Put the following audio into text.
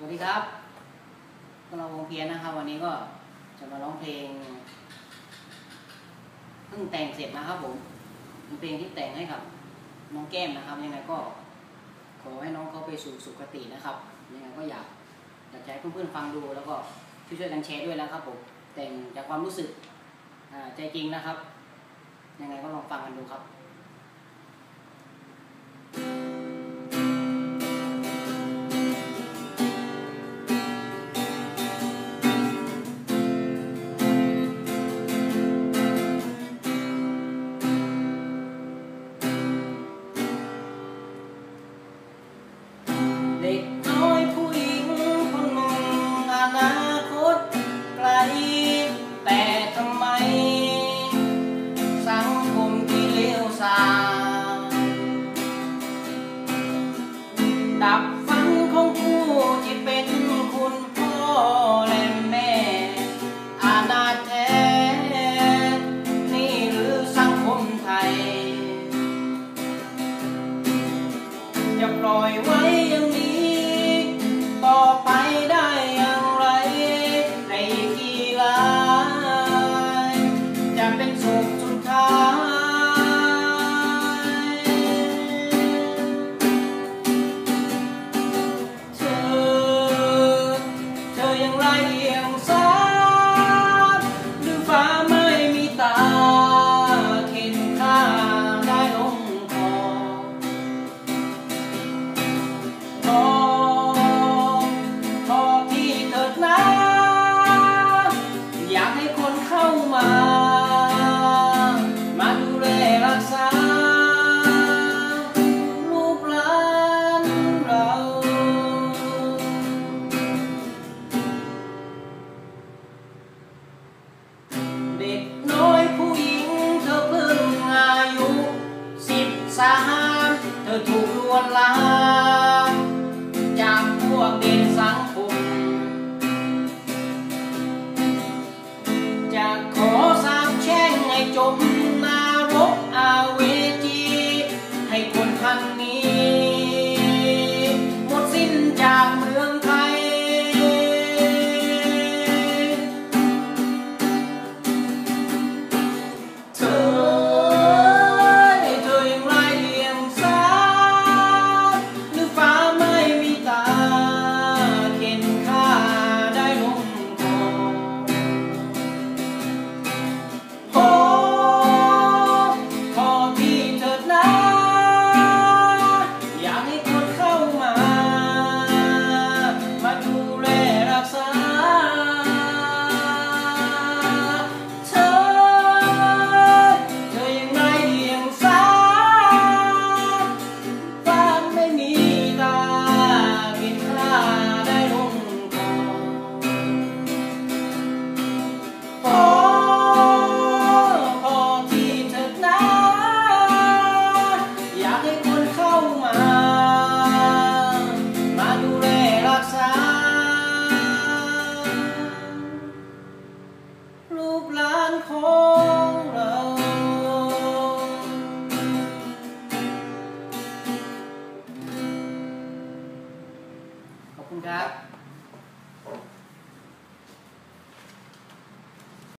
สวัสดีครับพวกเราวงเพียนนะครับ วันนี้ก็จะมาร้องเพลงเพิ่งแต่งเสร็จนะครับผมเป็นเพลงที่แต่งให้กับน้องแก้มนะครับ ยังไงก็ ขอให้น้องเขาไปสู่สุคตินะครับ ยังไงก็อยากอยากให้เพื่อนๆฟังดูแล้วก็ช่วยๆกันแชร์ด้วยนะครับผม แต่งจากความรู้สึกใจจริงนะครับ ยังไงก็ลองฟังกันดูครับ ถูกลวนลามจากพวกเด็สังคมจะขอสาบแช่งให้จมนารกอาเวจี ให้คนพันนี้ ขอบคุณครับ